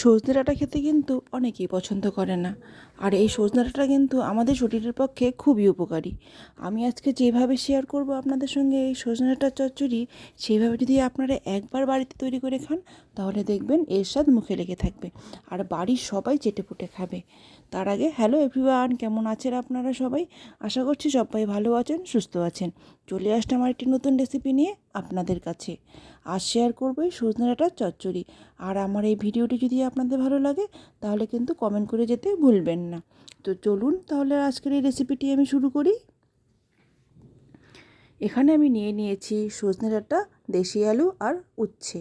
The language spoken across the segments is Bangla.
সজনে ডাঁটা খেতে কিন্তু অনেকেই পছন্দ করে না। আর এই সজনে ডাঁটা কিন্তু আমাদের শরীরের পক্ষে খুবই উপকারী। আমি আজকে যেভাবে শেয়ার করব আপনাদের সঙ্গে এই সজনে ডাঁটার চচ্চড়ি সেইভাবে যদি আপনারা একবার বাড়িতে তৈরি করে খান, তাহলে দেখবেন এর স্বাদ মুখে লেগে থাকবে। আর বাড়ির সবাই চেটে চেটেপুটে খাবে। তার আগে হ্যালো এভরিওয়ান কেমন আছেন আপনারা সবাই? আশা করছি সবাই ভালো আছেন, সুস্থ আছেন। চলে আসতে আমার একটি নতুন রেসিপি নিয়ে আপনাদের কাছে। আর শেয়ার করব এই সজনে ডাঁটার চচ্চড়ি। আর আমার এই ভিডিওটি যদি আপনাদের ভালো লাগে, তাহলে কিন্তু কমেন্ট করে যেতে ভুলবেন না। তো চলুন তাহলে আজকের এই রেসিপিটি আমি শুরু করি। এখানে আমি নিয়ে নিয়েছি সজনে ডাঁটা, দেশি আলু আর উচ্ছে।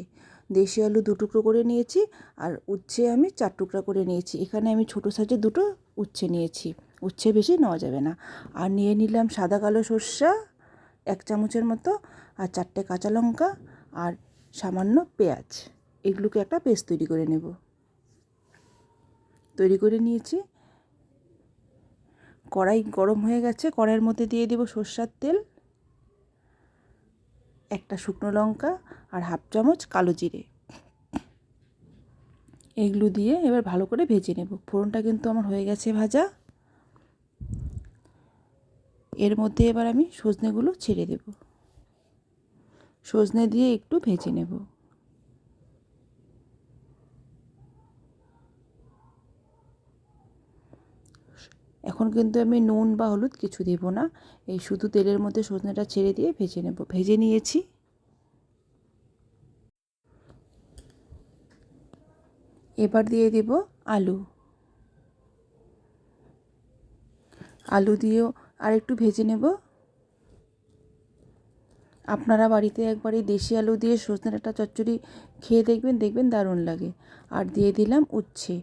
দেশি আলু দু টুকরো করে নিয়েছি আর উচ্ছে আমি চার টুকরা করে নিয়েছি। এখানে আমি ছোটো সাইজের দুটো উচ্ছে নিয়েছি। উচ্ছে বেশি নেওয়া যাবে না। আর নিয়ে নিলাম সাদা কালো সর্ষা এক চামচের মতো আর চারটে কাঁচা লঙ্কা আর সামান্য পেঁয়াজ। এগুলোকে একটা পেস্ট তৈরি করে নেব। তৈরি করে নিয়েছি। কড়াই গরম হয়ে গেছে, কড়াইয়ের মধ্যে দিয়ে দেব সর্ষার তেল, একটা শুকনো লঙ্কা আর হাফ চামচ কালো জিরে। এগুলো দিয়ে এবার ভালো করে ভেজে নেব। ফোড়নটা কিন্তু আমার হয়ে গেছে ভাজা। এর মধ্যে এবার আমি সজনেগুলো ছেড়ে দেব। সজনে দিয়ে একটু ভেজে নেব। এখন কিন্তু আমি নুন বা হলুদ কিছু দেব না। এই শুধু তেলের মধ্যে সজনেটা ছেড়ে দিয়ে ভেজে নেব। ভেজে নিয়েছি। এবার দিয়ে দেব আলু। আলু দিয়েও আর একটু ভেজে নেব। আপনারা বাড়িতে একবার এই দেশি আলু দিয়ে সজনে ডাঁটা চচ্চড়ি খেয়ে দেখবেন দেখবেন দারুণ লাগে। আর দিয়ে দিলাম উচ্ছে।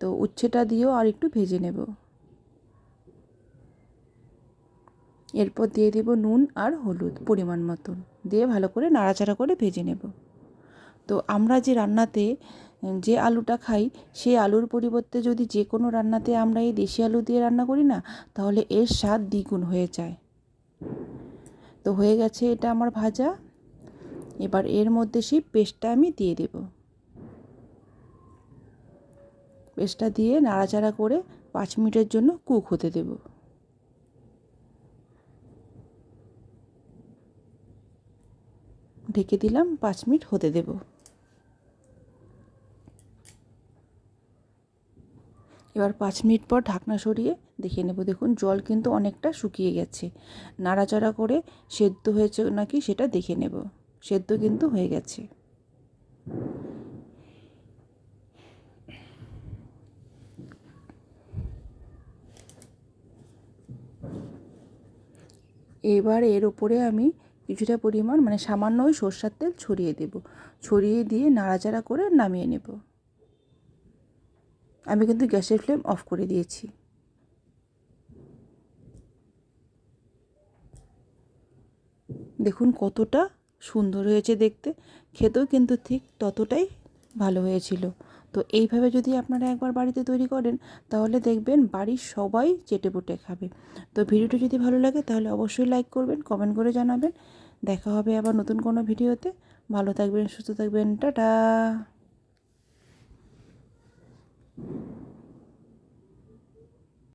তো উচ্ছেটা দিয়েও আর একটু ভেজে নেব। এরপর দিয়ে দেব নুন আর হলুদ পরিমাণ মতন। দিয়ে ভালো করে নাড়াচাড়া করে ভেজে নেব। তো আমরা যে রান্নাতে, যে আলুটা খাই, সেই আলুর পরিবর্তে যদি যে কোনো রান্নাতে আমরা এই দেশি আলু দিয়ে রান্না করি না, তাহলে এর স্বাদ দ্বিগুণ হয়ে যায়। তো হয়ে গেছে এটা আমার ভাজা। এবার এর মধ্যে সেই পেস্টটা আমি দিয়ে দেব। পেস্টটা দিয়ে নাড়াচাড়া করে পাঁচ মিনিটের জন্য কুক হতে দেব। ঢেকে দিলাম, পাঁচ মিনিট হতে দেব। এবার পাঁচ মিনিট পর ঢাকনা সরিয়ে দেখে নেব। দেখুন, জল কিন্তু অনেকটা শুকিয়ে গেছে। নাড়াচাড়া করে সেদ্ধ হয়েছে নাকি সেটা দেখে নেব। সেদ্ধ কিন্তু হয়ে গেছে। এবার এর ওপরে আমি কিছুটা পরিমাণ মানে সামান্য ওই সর্ষার তেল ছড়িয়ে দেব। ছড়িয়ে দিয়ে নাড়াচাড়া করে নামিয়ে নেব। আমি কিন্তু গ্যাসের ফ্লেম অফ করে দিয়েছি। দেখুন কতটা সুন্দর হয়েছে দেখতে। খেতেও কিন্তু ঠিক ততটাই ভালো হয়েছিল। তো এইভাবে যদি আপনারা একবার বাড়িতে তৈরি করেন, তাহলে দেখবেন বাড়ির সবাই চেটে পুটে খাবে। তো ভিডিওটি যদি ভালো লাগে, তাহলে অবশ্যই লাইক করবেন, কমেন্ট করে জানাবেন। দেখা হবে আবার নতুন কোনো ভিডিওতে। ভালো থাকবেন, সুস্থ থাকবেন, টাটা।